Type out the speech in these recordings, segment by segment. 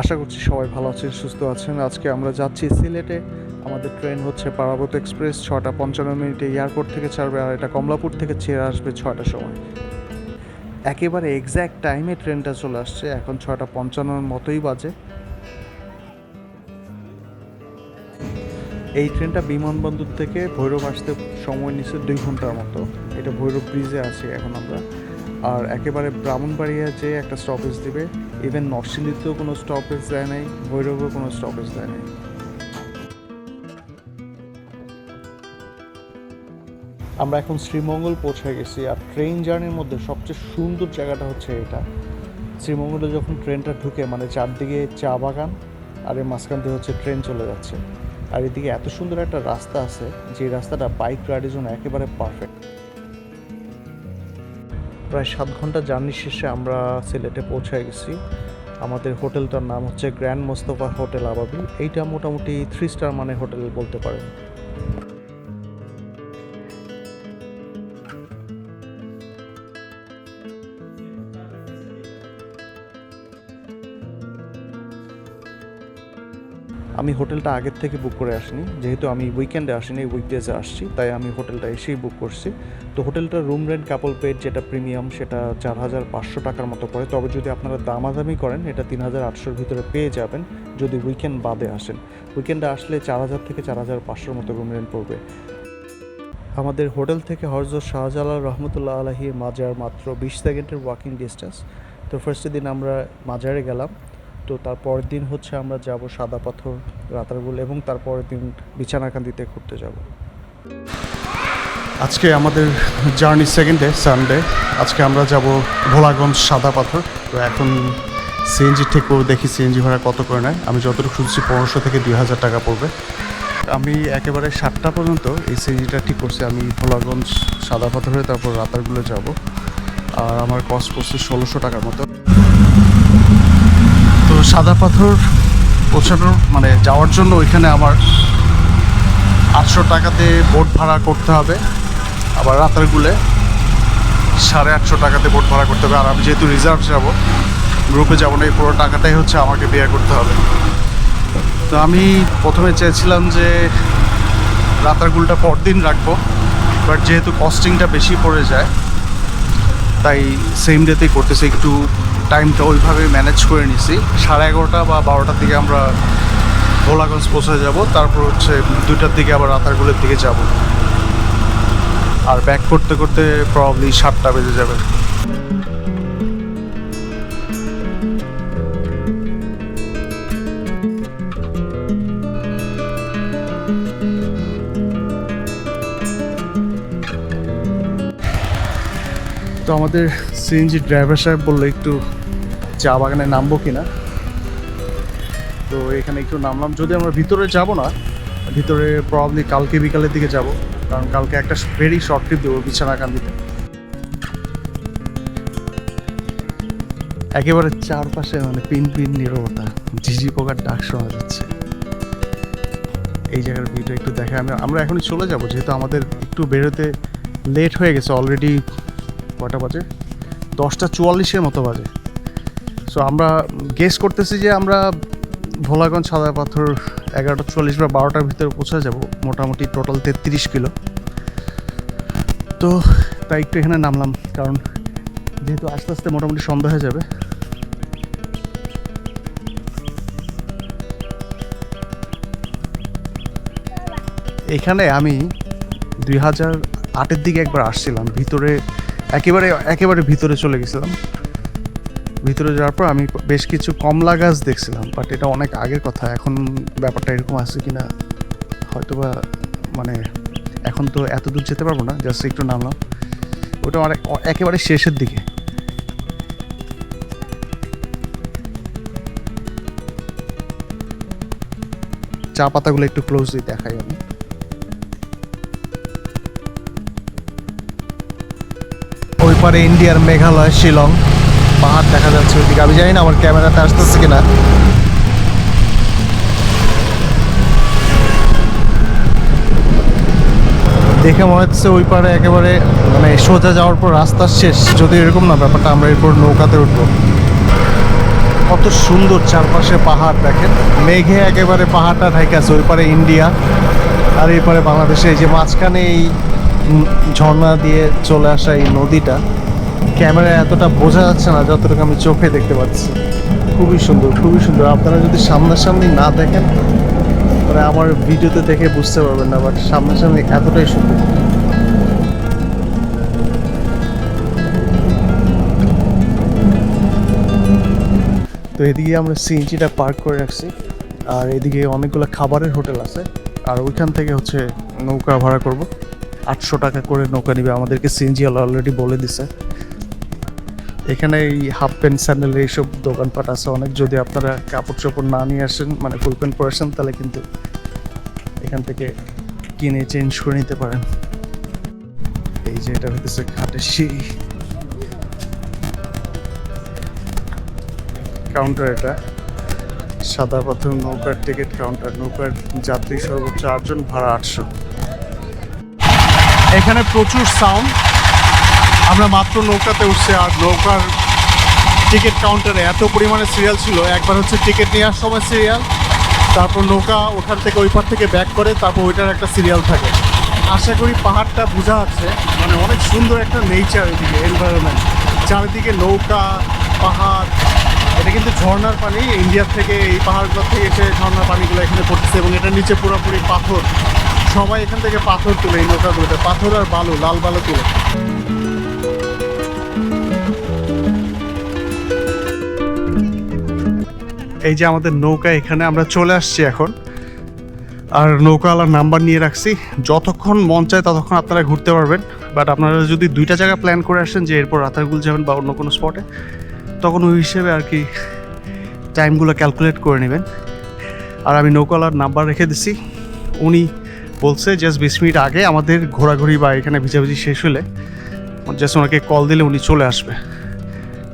আশা করছি সবাই ভালো আছেন, সুস্থ আছেন। আজকে আমরা যাচ্ছি সিলেটে। আমাদের ট্রেন হচ্ছে পারাবত এক্সপ্রেস ছটা পঞ্চান্ন মিনিটে এয়ারপোর্ট থেকে ছাড়বে আর এটা কমলাপুর থেকে ছেড়ে আসবে ছটার সময়। একেবারে এক্স্যাক্ট টাইমে ট্রেনটা চলে আসছে, এখন ছটা পঞ্চান্নর মতোই বাজে। এই ট্রেনটা বিমানবন্দর থেকে ভৈরব আসতে সময় নিচ্ছে দুই ঘণ্টার মতো। এটা ভৈরব ব্রিজে আছে এখন আমরা। আর একেবারে ব্রাহ্মণবাড়িয়া যে একটা স্টপেজ দিবে ইভেন নরসিংদীতেও কোনো স্টপেজ দেয় নাই, ভৈরবেও কোনো স্টপেজ দেয় নাই। আমরা এখন শ্রীমঙ্গল পৌঁছে গেছি, আর ট্রেন জার্নির মধ্যে সবচেয়ে সুন্দর জায়গাটা হচ্ছে এটা। শ্রীমঙ্গলে যখন ট্রেনটা ঢুকে মানে চারদিকে চা বাগান, আর এর মাঝখান দিয়ে হচ্ছে ট্রেন চলে যাচ্ছে। আর এদিকে এত সুন্দর একটা রাস্তা আছে, যে রাস্তাটা বাইক রাইডের জন্য একেবারে পারফেক্ট প্রায় সাত ঘণ্টা জার্নি শেষে আমরা সিলেটে পৌঁছে গেছি। আমাদের হোটেলটার নাম হচ্ছে গ্র্যান্ড মোস্তফা হোটেল আবাবি। এইটা মোটামুটি থ্রি স্টার মানে হোটেল বলতে পারেন। আমি হোটেলটা আগের থেকে বুক করে আসিনি। যেহেতু আমি উইকেন্ডে আসিনি উইকডেজে আসছি, তাই আমি হোটেলটা এসেই বুক করছি। তো হোটেলটার রুম রেন্ট কাপল পেড যেটা প্রিমিয়াম সেটা চার হাজার পাঁচশো টাকার মতো পড়ে। তবে যদি আপনারা দামাদামি করেন, এটা তিন হাজার আটশোর ভিতরে পেয়ে যাবেন যদি উইকেন্ড বাদে আসেন। উইকেন্ডে আসলে চার হাজার থেকে চার হাজার পাঁচশোর মতো রুম রেন্ট পড়বে। আমাদের হোটেল থেকে হরজত শাহজালাল রহমতুল্লাহ আলহির মাজার মাত্র বিশ সেকেন্ডের ওয়াকিং ডিস্টেন্স তো ফার্স্ট দিন আমরা মাজারে গেলাম। তো তারপরের দিন হচ্ছে আমরা যাব সাদা পাথর রাতারগুল এবং তারপরের দিন বিছানাকান্দিতে ঘুরতে যাব। আজকে আমাদের জার্নি সেকেন্ড ডে, সানডে। আজকে আমরা যাব ভোলাগঞ্জ সাদা পাথর। তো এখন সিএনজি ঠিক করে দেখি সিএনজি ভাড়া কত করে নেয়। আমি যতটুকু শুনছি পনেরোশো থেকে দুই হাজার টাকা পড়বে। আমি একেবারে সাতটা পর্যন্ত এই সিএনজিটা ঠিক করছি। আমি ভোলাগঞ্জ সাদা পাথর, তারপর রাতারগুলো যাব। আর আমার কস্ট পড়ছে ষোলোশো টাকার মতো। সাদা পাথর পৌঁছানোর মানে যাওয়ার জন্য ওইখানে আমার আটশো টাকাতে বোট ভাড়া করতে হবে। আবার রাতারগুলে সাড়ে আটশো টাকাতে বোট ভাড়া করতে হবে। আর আমি যেহেতু রিজার্ভ যাব, গ্রুপে যাব না, এই পুরো টাকাটাই হচ্ছে আমাকে বিয়ে করতে হবে। তো আমি প্রথমে চেয়েছিলাম যে রাতারগুলটা পরদিন রাখব, বাট যেহেতু কস্টিংটা বেশি পড়ে যায়, তাই সেম ডেতেই করতেছি। একটু টাইমটা ওইভাবে ম্যানেজ করে নিছি। সাড়ে এগারোটা বা বারোটার দিকে আমরা ভোলাগঞ্জ পৌঁছে যাব, তারপর হচ্ছে দুইটার দিকে আবার রাতারগুলের দিকে যাব। আর ব্যাক করতে করতে প্রবলি সাতটা বেজে যাবে। তো আমাদের সিএনজি ড্রাইভার সাহেব বলল একটু চা বাগানে নামবো কিনা? তো এখানে একটু নামলাম। যদি আমরা ভিতরে যাব না, ভিতরে প্রবলি কালকে বিকালের দিকে যাব। কারণ কালকে একটা ভেরি শর্ট ট্রিপ দেবো বিছানাকান্দিতে। একেবারে চারপাশে মানে পিন পিন নীরবতা, ঝিঝি পোকার ডাক শোনা যাচ্ছে। এই জায়গার ভিডিও একটু দেখে। আমি আমরা এখনই চলে যাব, যেহেতু আমাদের একটু বেরোতে লেট হয়ে গেছে অলরেডি কটা বাজে? দশটা চুয়াল্লিশের মতো বাজে। সো আমরা গেস করতেছি যে আমরা ভোলাগঞ্জ সাদা পাথর এগারোটা চল্লিশ বা বারোটার ভিতরে পৌঁছে যাব, মোটামুটি টোটাল তেত্রিশ কিলো। তো, তাই একটু এখানে নামলাম, কারণ যেহেতু আস্তে আস্তে মোটামুটি সন্ধ্যা হয়ে যাবে। এখানে আমি দুই হাজার আটের দিকে একবার আসছিলাম, ভিতরে একেবারে একেবারে ভিতরে চলে গেছিলাম। ভিতরে যাওয়ার পর আমি বেশ কিছু কমলা গাছ দেখছিলাম বাট এটা অনেক আগের কথা, এখন ব্যাপারটা এরকম আছে কি না হয়তো বা মানে এখন তো এত দূর যেতে পারব না জাস্ট একটু নামলাম। ওটা অনেক, একেবারে শেষের দিকে। চা পাতাগুলো একটু ক্লোজলি দেখাই আমি। ওই পারে ইন্ডিয়ার মেঘালয়, শিলং। পাহাড় দেখা যাচ্ছে ওইদিকে। আমি জানি না আমার ক্যামেরাতে আসতেছে কিনা। দেখে মনে হচ্ছে ওই পারে একেবারে মানে সোজা যাওয়ার পর রাস্তা শেষ। যদি এরকম না, ব্যাপারটা আমরা এরপর নৌকাতে উঠবো। কত সুন্দর চারপাশে পাহাড়, দেখেন। মেঘে একেবারে পাহাড়টা ঢাকা আছে, ওই পারে ইন্ডিয়া আর এই পারে বাংলাদেশে। এই যে মাঝখানে এই ঝর্ণা দিয়ে চলে আসা এই নদীটা ক্যামেরায় এতটা বোঝা যাচ্ছে না যতটুকু আমি চোখে দেখতে পাচ্ছি। খুবই সুন্দর খুবই সুন্দর। আপনারা যদি সামনাসামনি না দেখেন মানে আমার ভিডিওতে দেখে বুঝতে পারবেন না, বাট সামনাসামনি এতটাই সুন্দর। তো এদিকে আমরা সিএনজিটা পার্ক করে রাখছি। আর এদিকে অনেকগুলো খাবারের হোটেল আছে। আর ওইখান থেকে হচ্ছে নৌকা ভাড়া করব। আটশো টাকা করে নৌকা নিবে আমাদেরকে সিএনজি অলরেডি বলে দিছে। এখানে এই হাফ প্যান্ট, স্যান্ডেল এইসব দোকানপাট আছে। অনেক যদি আপনারা কাপড় চোপড় না নিয়ে আসেন মানে ফুল প্যান্ট পরে আসেন, তাহলে কিন্তু এখান থেকে কিনে চেঞ্জ করে নিতে পারেন। এই যে এটা হইতেছে ঘাটের সিঁড়ি। কাউন্টার এটা। সাদা পাথর, নৌকার টিকিট কাউন্টার। নৌকার যাত্রী সর্বোচ্চ আটজন, ভাড়া আটশো। এখানে প্রচুর সাউন্ড। আমরা মাত্র নৌকাতে উঠছি, আর নৌকার টিকিট কাউন্টারে এত পরিমাণে সিরিয়াল ছিল। একবার হচ্ছে টিকিট নেওয়ার সময় সিরিয়াল তারপর নৌকা ওখান থেকে ওই পার থেকে ব্যাক করে, তারপর ওইটার একটা সিরিয়াল থাকে। আশা করি পাহাড়টা বোঝা যাচ্ছে মানে অনেক সুন্দর একটা নেচার এদিকে এনভায়রনমেন্ট চারিদিকে নৌকা, পাহাড়, এটা কিন্তু ঝর্নার পানি ইন্ডিয়ার থেকে এই পাহাড়গুলো থেকে এসে ঝর্ণার পানিগুলো এখানে পড়তেছে, এবং এটার নিচে পুরোপুরি পাথর। সবাই এখান থেকে পাথর তুলে এই নৌকাগুলোতে, পাথর আর বালু, লাল বালু তুলে। এই যে আমাদের নৌকা, এখানে আমরা চলে আসছি এখন। আর নৌকাওয়ালার নাম্বার নিয়ে রাখছি। যতক্ষণ মন চায় ততক্ষণ আপনারা ঘুরতে পারবেন। বাট আপনারা যদি দুইটা জায়গা প্ল্যান করে আসেন যে এরপর রাতারগুল যাবেন বা অন্য কোনো স্পটে তখন ওই হিসেবে আর কি টাইমগুলো ক্যালকুলেট করে নেবেন। আর আমি নৌকাওয়ালার নাম্বার রেখে দিছি। উনি বলছে জাস্ট বিশ মিনিট আগে আমাদের ঘোরাঘুরি বা এখানে ভিজাভিজি শেষ হলে জাস্ট ওনাকে কল দিলে উনি চলে আসবে।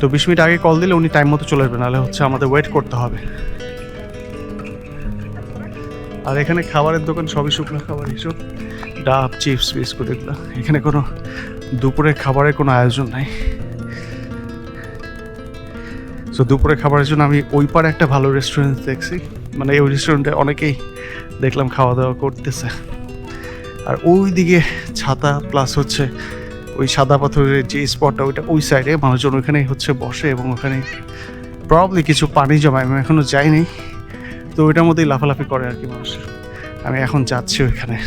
তো বিশ মিনিট আগে কল দিলে উনি টাইম মতো চলে আসবে, নাহলে হচ্ছে আমাদের ওয়েট করতে হবে। আর এখানে খাবারের দোকান সবই শুকনো খাবার এইসব ডাব, চিপস, বিস্কুট, এগুলো। এখানে কোনো দুপুরের খাবারের কোনো আয়োজন নাই। তো দুপুরে খাবারের জন্য আমি ওই পারে একটা ভালো রেস্টুরেন্ট দেখছি। মানে ওই রেস্টুরেন্টে অনেকেই দেখলাম খাওয়া দাওয়া করতেছে। আর ওই দিকে ছাতা প্লাস হচ্ছে ওই সাদা পাথরের যে স্পটটা ওইটা ওই সাইডে মানুষজন ওইখানে হচ্ছে বসে এবং ওখানে প্রবলি কিছু পানি জমায়। আমি এখনও যাইনি। তো ওইটার মধ্যেই লাফালাফি করে আর কি মানুষ। আমি এখন যাচ্ছি ওইখানে।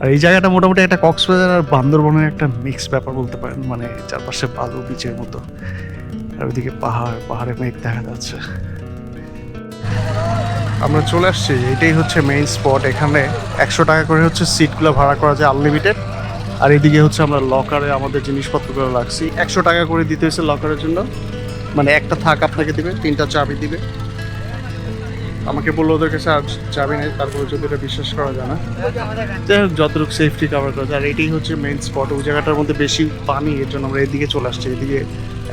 আর এই জায়গাটা মোটামুটি একটা কক্সবাজার আর বান্দরবনের একটা মিক্স ব্যাপার বলতে পারেন। মানে চারপাশে বালু, বিচের মতো। আর ওইদিকে পাহাড়, পাহাড়ে মেঘ দেখা যাচ্ছে। আমরা চলে আসছি। এটাই হচ্ছে মেইন স্পট এখানে একশো টাকা করে হচ্ছে সিটগুলো ভাড়া করা যায় আনলিমিটেড আর এদিকে হচ্ছে আমরা লকারে আমাদের জিনিসপত্রগুলো রাখছি। একশো টাকা করে দিতে হয়েছে লকারের জন্য। মানে একটা থাক আপনাকে দিবে, তিনটা চাবি দিবে। আমাকে বলল ওদের কাছে আর চাবি নেই, তারপরে যদি এটা বিশ্বাস করা যায় না। যাই হোক, যতটুকু সেফটি কভার করা যায়। আর এটাই হচ্ছে মেইন স্পট ওই জায়গাটার মধ্যে বেশি পানি, এর জন্য আমরা এদিকে চলে আসছি। এদিকে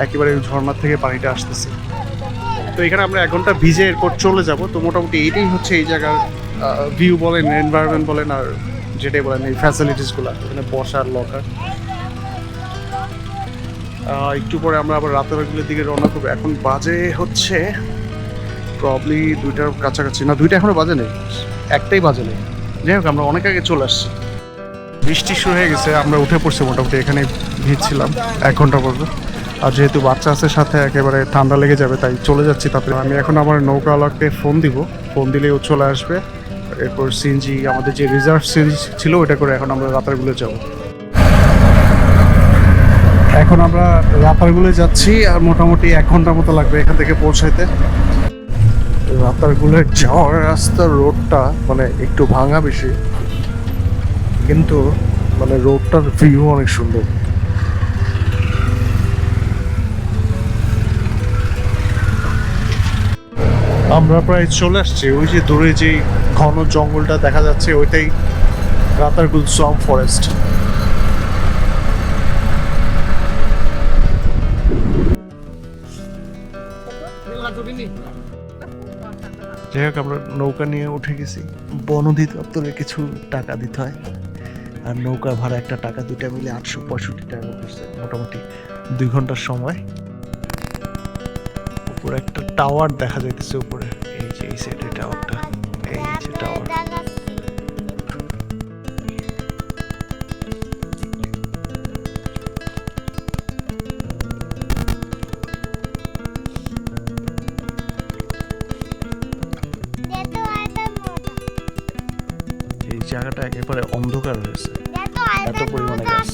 একেবারে ঝর্ণার থেকে পানিটা আসতেছে। তো এখানে আমরা এক ঘণ্টা ভিজে এরপর চলে যাব। তো মোটামুটি এটাই হচ্ছে এই জায়গার ভিউ বলেন এনভায়রনমেন্ট বলেন, আর যেটাই বলেন, এই ফ্যাসিলিটিসগুলো এখানে বসার লকার একটু পরে আমরা আবার রাতের বেলার দিকে রওনা করব। এখন বাজে হচ্ছে প্রবলি দুইটার কাছাকাছি। না, দুইটা এখনও বাজে নেই। একটাই বাজে নেই। যাই হোক, আমরা অনেক আগে চলে আসছি। বৃষ্টি শুরু হয়ে গেছে, আমরা উঠে পড়ছি মোটামুটি, এখানে ভিজছিলাম। এক ঘণ্টা পর্যন্ত আর যেহেতু বাচ্চা আছে সাথে একেবারে ঠান্ডা লেগে যাবে, তাই চলে যাচ্ছি তাতে। আমি এখন আমার নৌকাওয়ালাকে ফোন দিব। ফোন দিলে ও চলে আসবে। এরপর সিএনজি, আমাদের যে রিজার্ভ সিএনজি ছিল ওটা করে এখন আমরা রাতারগুলো যাব। এখন আমরা রাতারগুলো যাচ্ছি, আর মোটামুটি এক ঘণ্টার মতো লাগবে এখান থেকে পৌঁছাইতে। রাতারগুলের যাওয়ার রাস্তার রোডটা মানে একটু ভাঙা বেশি, কিন্তু মানে রোডটার ভিউ অনেক সুন্দর। আমরা প্রায় চলে আসছি। ওই যে দূরে যে ঘন জঙ্গলটা দেখা যাচ্ছে, ওইটাই রাতারগুল সম ফরেস্ট। যাই হোক, আমরা নৌকা নিয়ে উঠে গেছি। বন অধিদপ্তরে কিছু টাকা দিতে হয়। আর নৌকা ভাড়া একটা টাকা, দুইটা মিলে আটশো পঁয়ষট্টি টাকা করছে, মোটামুটি দুই ঘণ্টার সময়। উপরে একটা টাওয়ার দেখা যাইতেছে উপরে। এই যে এই সাইডের টাওয়ারটা এই যে টাওয়ার এই জায়গাটা একেবারে অন্ধকার হয়েছে। এত পরিমাণে গাছ।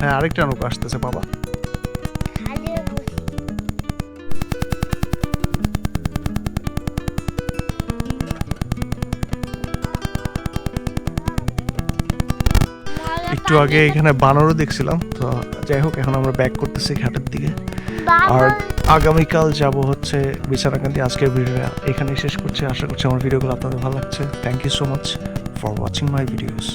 হ্যাঁ আরেকটা নৌকা আসতেছে বাবা। একটু আগে এখানে বানরও দেখছিলাম তো যাই হোক এখন আমরা ব্যাক করতেছি ঘাটের দিকে। আর আগামীকাল যাব হচ্ছে বিছানাকান্তি আজকের ভিডিও এখানেই শেষ করছি। আশা করছি আমার ভিডিওগুলো আপনাদের ভালো লাগছে। Thank you so much for watching my videos